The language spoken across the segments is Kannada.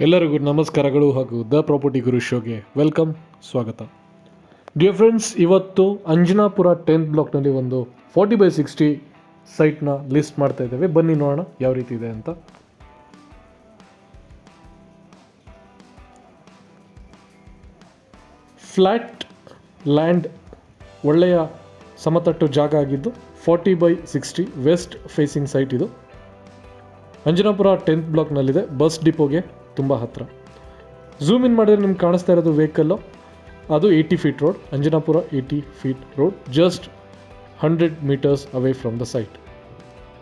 ಎಲ್ಲರಿಗೂ ನಮಸ್ಕಾರಗಳು ಹಾಗೂ ದ ಪ್ರಾಪರ್ಟಿ ಗುರು ಶೋಗೆ ವೆಲ್ಕಮ್, ಸ್ವಾಗತ. ಡಿಯರ್ ಫ್ರೆಂಡ್ಸ್, ಇವತ್ತು ಅಂಜನಾಪುರ ಟೆಂತ್ ಬ್ಲಾಕ್ನಲ್ಲಿ ಒಂದು ಫಾರ್ಟಿ ಬೈ ಸಿಕ್ಸ್ಟಿ ಸೈಟ್ನ ಲಿಸ್ಟ್ ಮಾಡ್ತಾ ಇದ್ದೇವೆ. ಬನ್ನಿ ನೋಡೋಣ ಯಾವ ರೀತಿ ಇದೆ ಅಂತ. ಫ್ಲ್ಯಾಟ್ ಲ್ಯಾಂಡ್ ಒಳ್ಳೆಯ ಸಮತಟ್ಟು ಜಾಗ ಆಗಿದ್ದು forty by sixty west facing site ಇದು. ಅಂಜನಾಪುರ ಟೆಂತ್ ಬ್ಲಾಕ್ನಲ್ಲಿದೆ. ಬಸ್ ಡಿಪೋಗೆ ತುಂಬ ಹತ್ತಿರ ಝೂಮ್ ಇನ್ ಮಾಡಿದ್ರೆ ನಿಮ್ಗೆ ಕಾಣಿಸ್ತಾ ಇರೋದು ವೆಹಿಕಲ್ಲು ಅದು eighty feet road Anjanapura eighty feet road just hundred metres away from the site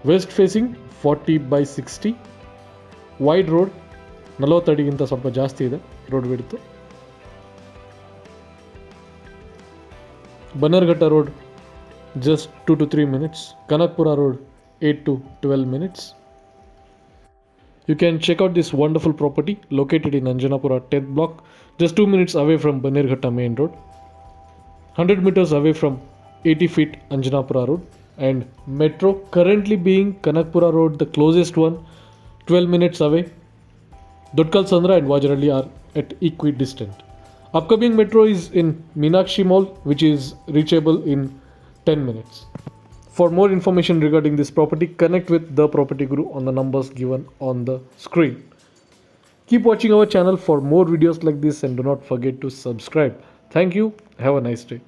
west facing forty by sixty wide road ನಲವತ್ತಡಿಗಿಂತ ಸ್ವಲ್ಪ ಜಾಸ್ತಿ ಇದೆ ರೋಡ್ ಬಿಡ್ತು Bannerghatta road just 2 to 3 minutes. Kanakpura Road 8 to 12 minutes. You can check out this wonderful property located in Anjanapura 10th block, just 2 minutes away from Banirghatta main road, 100 meters away from 80 feet Anjanapura Road, and metro currently being Kanakpura Road, the closest one, 12 minutes away. Dotkal Sandra and Vajaralli are at equidistant. Upcoming metro is in Meenakshi Mall, which is reachable in 10 minutes. For more information regarding this property, connect with the property guru on the numbers given on the screen. Keep watching our channel for more videos like this and do not forget to subscribe. Thank you. Have a nice day.